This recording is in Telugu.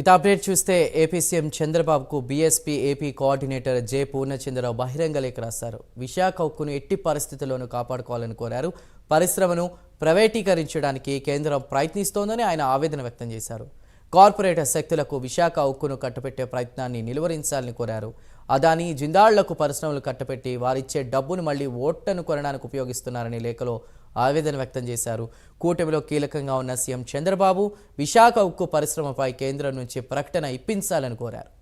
ఇత అప్డేట్ చూస్తే ఏపీ సీఎం చంద్రబాబుకు BSP AP coordinator J Purnachandrarao బహిరంగ లేఖ రాశారు. విశాఖ ఉక్కును ఎట్టి పరిస్థితుల్లోనూ కాపాడుకోవాలని కోరారు. పరిశ్రమను ప్రైవేటీకరించడానికి కేంద్రం ప్రయత్నిస్తోందని ఆయన ఆవేదన వ్యక్తం చేశారు. కార్పొరేట్ శక్తులకు విశాఖ ఉక్కును కట్టబెట్టే ప్రయత్నాన్ని నిలువరించాలని కోరారు. అదాని జిందాళ్ళకు పరిశ్రమలు కట్టబెట్టి వారిచ్చే డబ్బును మళ్ళీ ఓట్లను కొనడానికి ఉపయోగిస్తున్నారని లేఖలో ఆవేదన వ్యక్తం చేశారు. కూటమిలో కీలకంగా ఉన్న సీఎం చంద్రబాబు విశాఖ ఉక్కు పరిశ్రమపై కేంద్రం నుంచి ప్రకటన ఇప్పించాలని కోరారు.